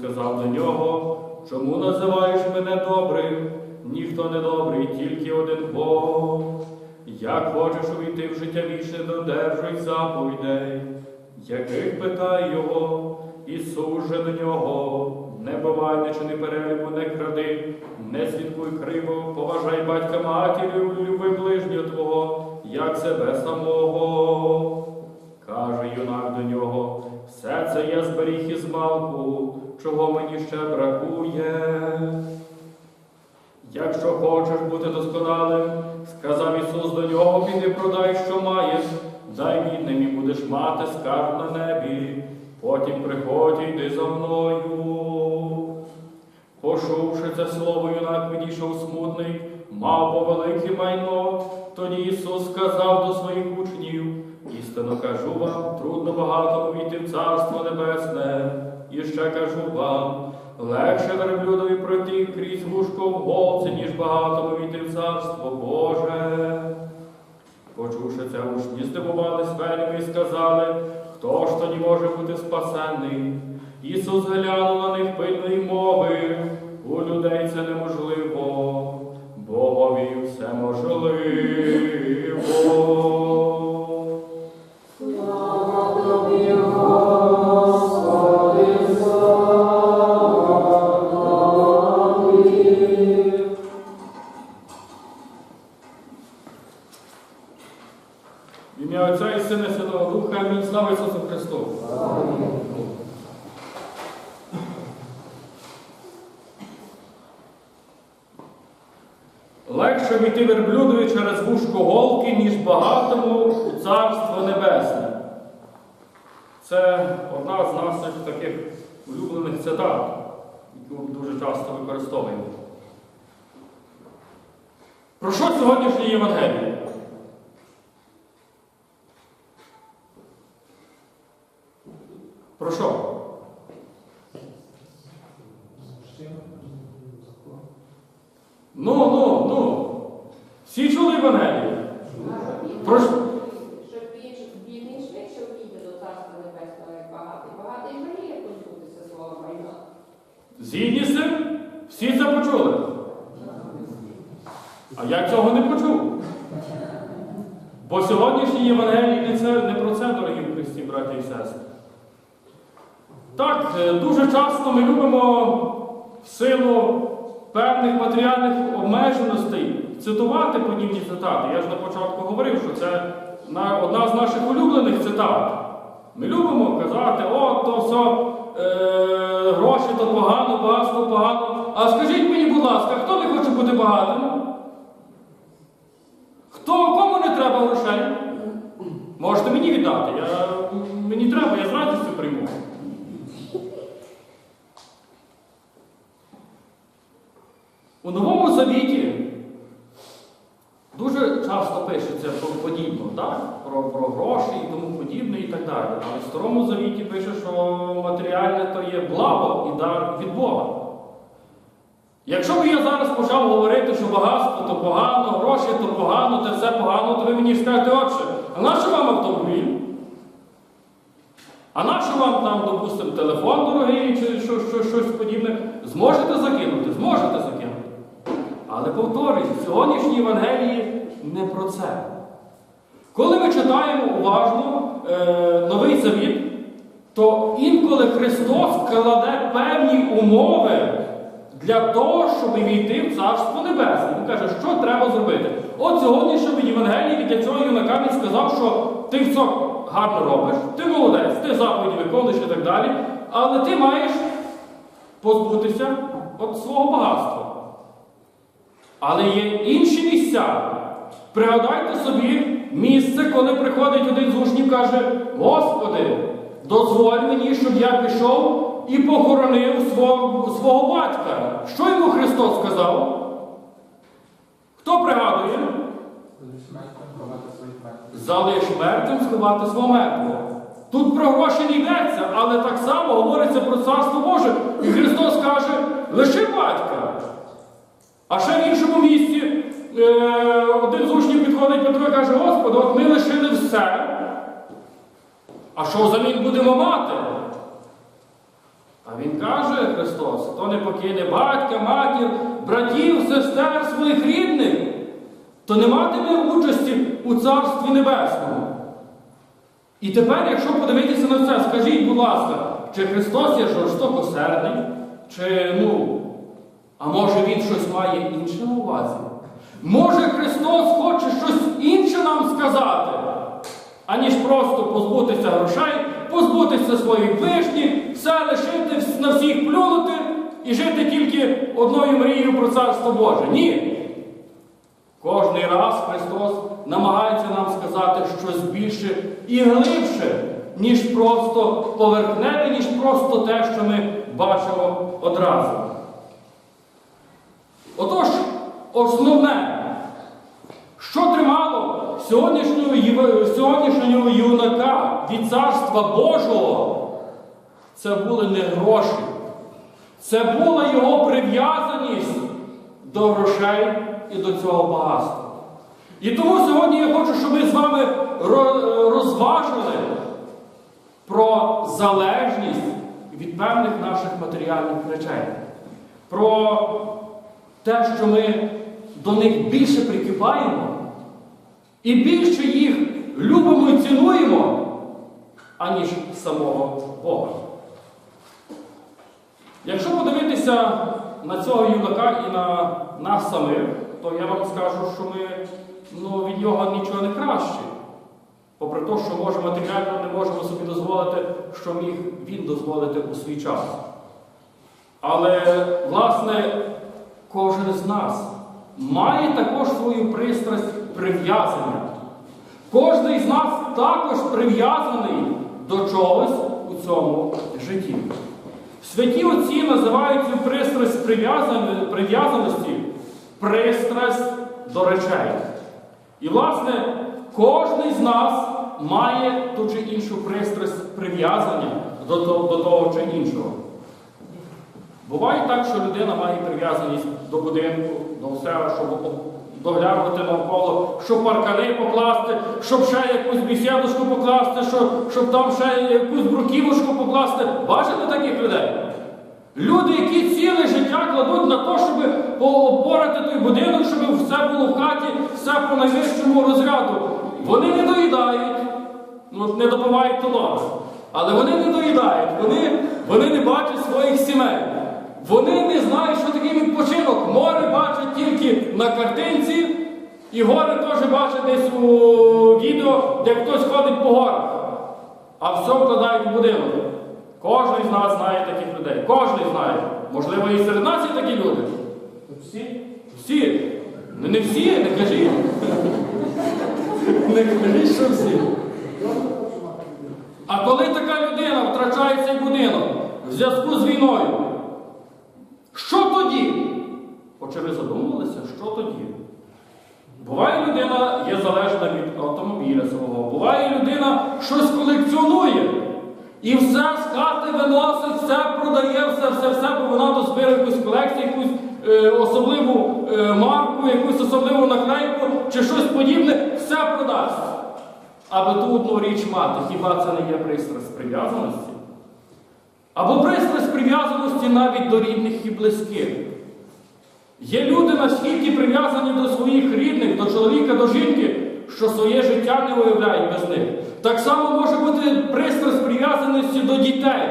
сказав до нього, чому називаєш мене добрим? Ніхто не добрий, тільки один Бог. Як хочеш увійти в життя вічне, додержуй заповідей, яких питає його, Ісус же до нього, не бувай, не чини переліку, не кради, не слідкуй криво, поважай батька матір'ю, люби ближнього твого, як себе самого. Каже юнак до нього, все це я зберіг із малку, чого мені ще бракує. Якщо хочеш бути досконалим, сказав Ісус до нього, піди продай, що маєш, дай бідним і будеш мати скарб на небі, потім приходь і йди за мною. Почувши це слово, юнак відійшов смутний, мав бо велике майно. Тоді Ісус сказав до своїх учнів, істинно кажу вам, трудно багато увійти в Царство Небесне. І ще кажу вам, легше верблюдові пройти крізь вушко в голці, ніж багато увійти в Царство Боже. Почувши це, учні здивувались вельми і сказали, хто ж тоді може бути спасений? Ісус глянув на них пильної мови, у людей це неможливо, Богові все можливо. Ім'я Отця і Сина Святого Духа, амінь. Слава Ісусу Христу! Легше війти верблюдові через вушко голки, ніж багатому у Царство Небесне. Це одна з наших таких улюблених цитат, яку дуже часто використовуємо. Про що сьогоднішнє Євангеліє? Про що? Ну, ну, ну. Всі чули Євангеліє? Про що? Щоб більш- бідний швидше увійде до Царства Небесного, як багатий. Багатий жаліє позбутися свого майна. Згідні з цим? Всі це почули. А я цього не почув. Бо сьогоднішній Євангелій не, це, не про це, дорогі в Христі, браті і сестри. Так, е, дуже часто ми любимо в силу певних матеріальних обмеженостей цитувати подібні цитати. Я ж на початку говорив, що це одна з наших улюблених цитат. Ми любимо казати, о, то все, е, гроші то погано, багатство погано. А скажіть мені, будь ласка, хто не хоче бути багатим? Хто кому не треба грошей? Можете мені віддати. Я, мені треба, я з радістю У Новому Завіті дуже часто пишеться про подібно, так? Про, про гроші і тому подібне і так далі. Але в Старому Завіті пише, що матеріальне то є благо і дар від Бога. Якщо б я зараз почав говорити, що багатство то погано, гроші то погано, це все погано, то ви мені скажете, отче, а нащо вам автомобіль? А нащо вам там, допустимо, телефон дорогий чи що, що, щось подібне? Зможете закинути? Зможете. Але повторюю, в сьогоднішній Євангелії не про це. Коли ми читаємо уважно е, Новий Завіт, то інколи Христос кладе певні умови для того, щоб війти в Царство Небесне. Він каже, що треба зробити. От сьогоднішньому Євангелії для цього юнака він сказав, що ти все гарно робиш, ти молодець, ти заповіді виконуєш і так далі, але ти маєш позбутися от свого багатства. Але є інші місця. Пригадайте собі місце, коли приходить один з учнів каже: Господи, дозволь мені, щоб я пішов і похоронив свого, свого батька. Що йому Христос сказав? Хто пригадує? Залиш мертвим сховати свого мертвого. Тут про гроші не йдеться, але так само говориться про Царство Боже. І Христос каже, лиши батька. А ще в іншому місці е, один з учнів підходить Петро і каже, Господи, от ми лишили все. А що взамін будемо мати? А він каже Христос, хто не покине батька, матір, братів, сестер своїх рідних, то не матиме участі у Царстві Небесному. І тепер, якщо подивитися на це, скажіть, будь ласка, чи Христос є жорстокосердний, чи ну, а може Він щось має інше на увазі? Може Христос хоче щось інше нам сказати, аніж просто позбутися грошей, позбутися своїх ближніх, все лишити, на всіх плюнути і жити тільки одною мрією про Царство Боже. Ні. Кожний раз Христос намагається нам сказати щось більше і глибше, ніж просто поверхневе, ніж просто те, що ми бачимо одразу. Отож, основне, що тримало сьогоднішнього, сьогоднішнього юнака від Царства Божого, це були не гроші, це була його прив'язаність до грошей і до цього багатства. І тому сьогодні я хочу, щоб ми з вами розважили про залежність від певних наших матеріальних речей, про те, що ми до них більше прикипаємо і більше їх любимо і цінуємо, аніж самого Бога. Якщо подивитися на цього юнака і на нас самих, то я вам скажу, що ми ну, від нього нічого не краще. Попри те, що може матеріально не можемо собі дозволити, що міг він дозволити у свій час. Але, власне, кожен з нас має також свою пристрасть прив'язання. Кожен з нас також прив'язаний до чогось у цьому житті. Святі отці називають цю пристрасть прив'язаності пристрасть до речей. І, власне, кожен з нас має ту чи іншу пристрасть прив'язання до того чи іншого. Буває так, що людина має прив'язаність до будинку, до всього, щоб доглянути навколо, щоб паркани покласти, щоб ще якусь бесідочку покласти, щоб, щоб там ще якусь бруківочку покласти. Бачите таких людей? Люди, які ціле життя кладуть на те, щоб поопорати той будинок, щоб все було в хаті, все по найвищому розряду. Вони не доїдають, ну, не допивають толок. Але вони не доїдають, вони, вони не бачать своїх сімей. Вони не знають, що таке відпочинок. Море бачать тільки на картинці, і гори теж бачать десь у відео, де хтось ходить по горах. А все вкладають в будинок. Кожен з нас знає таких людей. Кожен знає. Можливо, і серед нас є такі люди. Всі? Всі. Ну не всі, не кажіть. Не кажіть, що всі. А коли така людина втрачає цей будинок в зв'язку з війною, що тоді? Хоча ви задумувалися, що тоді? Буває людина є залежна від автомобіля свого, буває людина щось колекціонує. І все з хати виносить, все продає, все, все, все, бо вона дозбира якусь колекцію, якусь е, особливу е, марку, якусь особливу наклейку чи щось подібне, все продасть. Аби ту річ мати, хіба це не є пристрасть прив'язаності? Або пристрасть прив'язаності навіть до рідних і близьких. Є люди настільки прив'язані до своїх рідних, до чоловіка, до жінки, що своє життя не уявляють без них. Так само може бути пристрасть прив'язаності до дітей.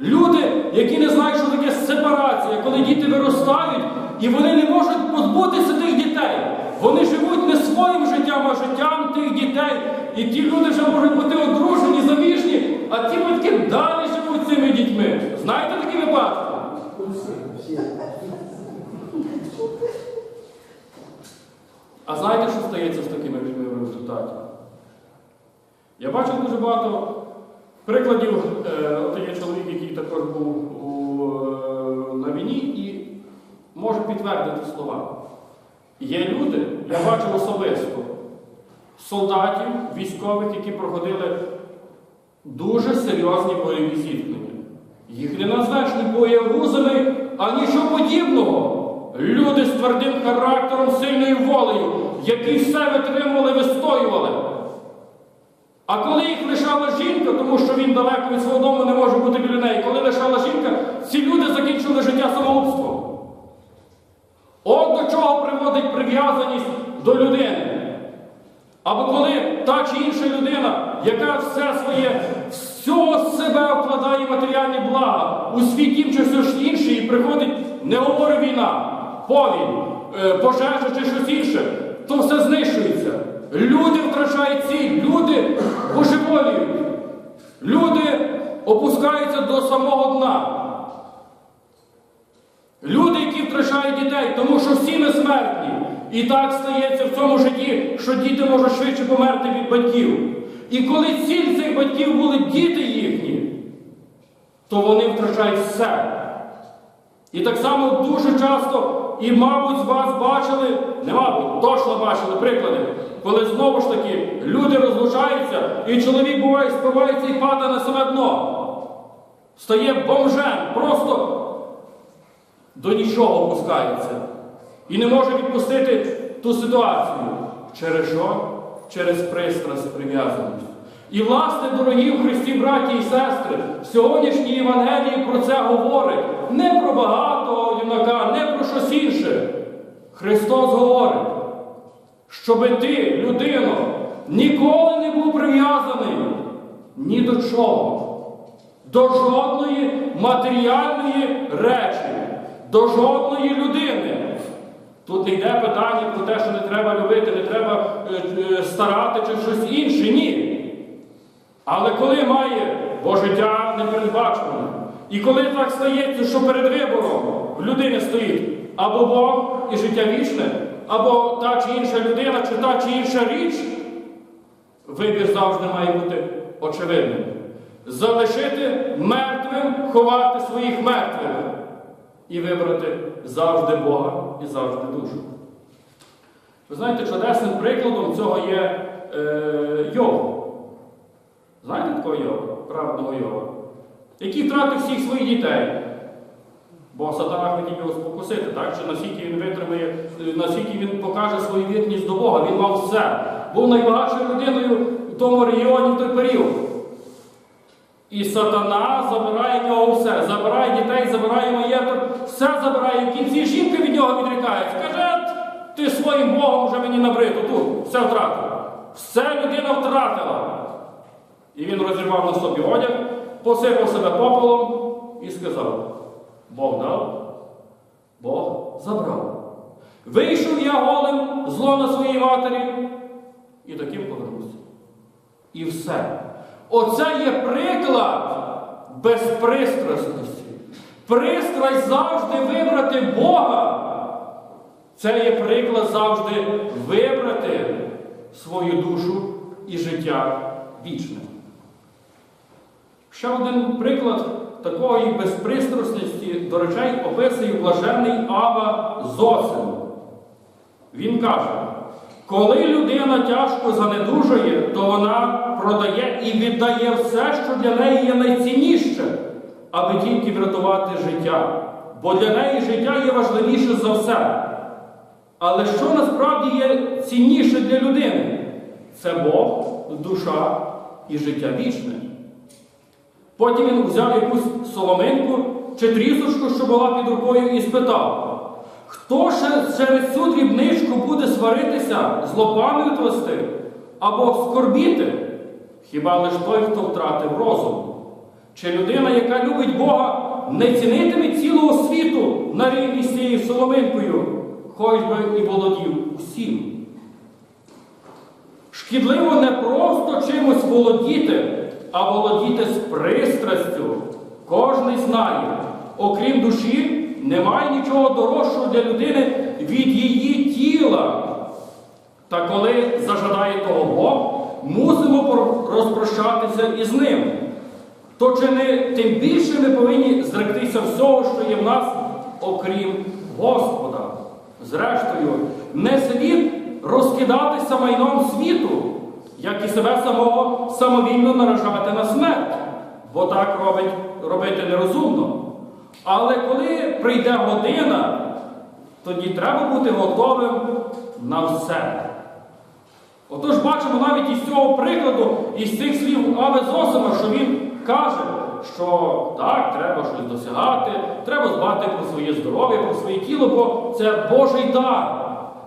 Люди, які не знають, що таке сепарація, коли діти виростають, і вони не можуть позбутися тих дітей. Вони живуть не своїм життям, а життям тих дітей. І ті люди вже можуть бути одружені, заміжні, а ті батьки далі живуть цими дітьми. Знаєте такі випадки? А знаєте, що стається з такими людьми в результаті? Я бачив дуже багато прикладів. Е, от є чоловік, який також був е, на війні і може підтвердити слова. Є люди, я бачив особисто, солдатів, військових, які проходили дуже серйозні бойові зіткнення. Їх не назвеш ні боєгузами, а нічого подібного. Люди з твердим характером, сильною волею, які все витримували, вистоювали. А коли їх лишала жінка, тому що він далеко від свого дому не може бути біля неї, коли лишала жінка, ці люди закінчили життя самогубством. От до чого приводить прив'язаність до людини. Або коли та чи інша людина, яка все своє, всього себе вкладає в матеріальні блага, у світ тім чи все ж інше, і приходить, не говорить війна, повінь, е, пожежа чи щось інше, то все знищується. Люди втрачають ціль, люди божеволіють, люди опускаються до самого дна. Люди, які втрачають дітей, тому що всі ми смертні. І так стається в цьому житті, що діти можуть швидше померти від батьків. І коли ціль цих батьків були діти їхні, то вони втрачають все. І так само дуже часто, і, мабуть, з вас бачили, не мабуть, точно бачили приклади, коли знову ж таки люди розлучаються, і чоловік буває спивається і падає на саме дно. Стає бомжем, просто до нічого опускається. І не може відпустити ту ситуацію. Через що? Через пристрасть прив'язаність. І, власне, дорогі в Христі, браті і сестри, в сьогоднішній Євангелії про це говорить. Не про багатого юнака, не про щось інше. Христос говорить, щоби ти, людино, ніколи не був прив'язаний ні до чого до жодної матеріальної речі, до жодної людини. Тут не йде питання про те, що не треба любити, не треба е, е, старати чи щось інше. Ні. Але коли має, бо життя не передбачено, і коли так стається, що перед вибором в людини стоїть або Бог і життя вічне, або та чи інша людина, чи та чи інша річ, вибір завжди має бути очевидним. Залишити мертвим, ховати своїх мертвих і вибрати завжди Бога і завжди душу. Ви знаєте, чудесним прикладом цього є е, Йов. Знаєте такого Йова, праведного Йова, який втратив всіх своїх дітей. Бо сатана хотів його спокусити, так? Чи наскільки він витримає, е, наскільки він покаже свою вірність до Бога, він мав все. Був найбагатшою людиною в тому регіоні в той період. І сатана забирає в нього все, забирає дітей, забирає маєток, все забирає. В кінці жінка від нього відрікається. Каже, ти своїм Богом вже мені набрито тут, все втратив. Все людина втратила. І він розірвав на собі одяг, посипав себе попелом і сказав: Бог дав, Бог забрав. Вийшов я голим, зло на своїй матері, і таким повернувся. І все. Оце є приклад безпристрасності. Пристрасть завжди вибрати Бога. Це є приклад завжди вибрати свою душу і життя вічне. Ще один приклад такої безпристрасності до речей описує блаженний Ава Зосим. Він каже, коли людина тяжко занедужує, то вона продає і віддає все, що для неї є найцінніше, аби тільки врятувати життя. Бо для неї життя є важливіше за все. Але що насправді є цінніше для людини? Це Бог, душа і життя вічне. Потім він взяв якусь соломинку чи трісочку, що була під рукою, і спитав, хто ще через цю дрібничку буде сваритися, злопам'ятвости або скорбіти? Хіба лиш той, хто втратив розум? Чи людина, яка любить Бога, не цінитиме цілого світу на рівні з цією соломинкою, хоч би і володів усім? Шкідливо не просто чимось володіти, а володіти з пристрастю. Кожний знає, окрім душі, немає нічого дорожчого для людини від її тіла. Та коли зажадає того Бог, мусимо розпрощатися із ним. То чи не тим більше ми повинні зректися всього, що є в нас, окрім Господа. Зрештою, не слід розкидатися майном світу, як і себе самого самовільно наражати на смерть, бо так робить, робити нерозумно. Але коли прийде година, тоді треба бути готовим на все. Отож бачимо навіть із цього прикладу, із цих слів Аве Зосима, що він каже, що так, треба щось досягати, треба дбати про своє здоров'я, про своє тіло, бо це Божий дар.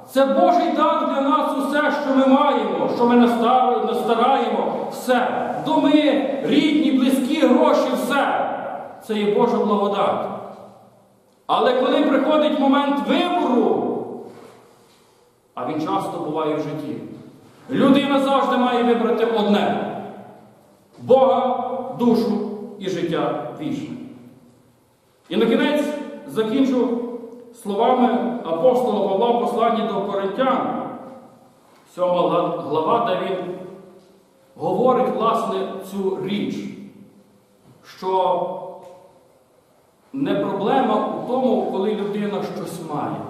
Це Божий дар для нас усе, що ми маємо, що ми настараємо, все. Доми, рідні, близькі, гроші, все. Це є Божа благодать. Але коли приходить момент вибору, а він часто буває в житті, людина завжди має вибрати одне Бога, душу і життя вічне. І на кінець закінчу словами апостола Павла в посланні до Коринтян, 7 глава, де він говорить власне цю річ, що не проблема у тому, коли людина щось має.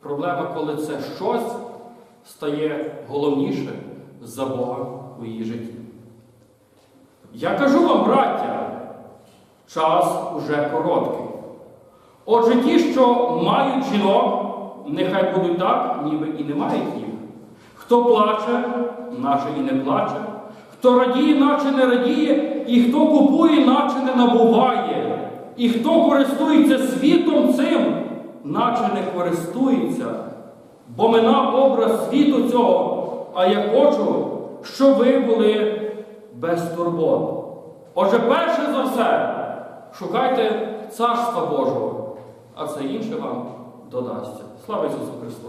Проблема, коли це щось стає головніше за Бога у її житті. Я кажу вам, браття, час уже короткий. Отже, ті, що мають жінок, нехай будуть так, ніби і не мають їх. Хто плаче, наче і не плаче, хто радіє, наче не радіє, і хто купує, наче не набуває, і хто користується світом цим, наче не користується, бо мина образ світу цього, а я хочу, щоб ви були без турбот. Отже, перше за все, шукайте Царства Божого, а це інше вам додасться. Слава Ісусу Христу!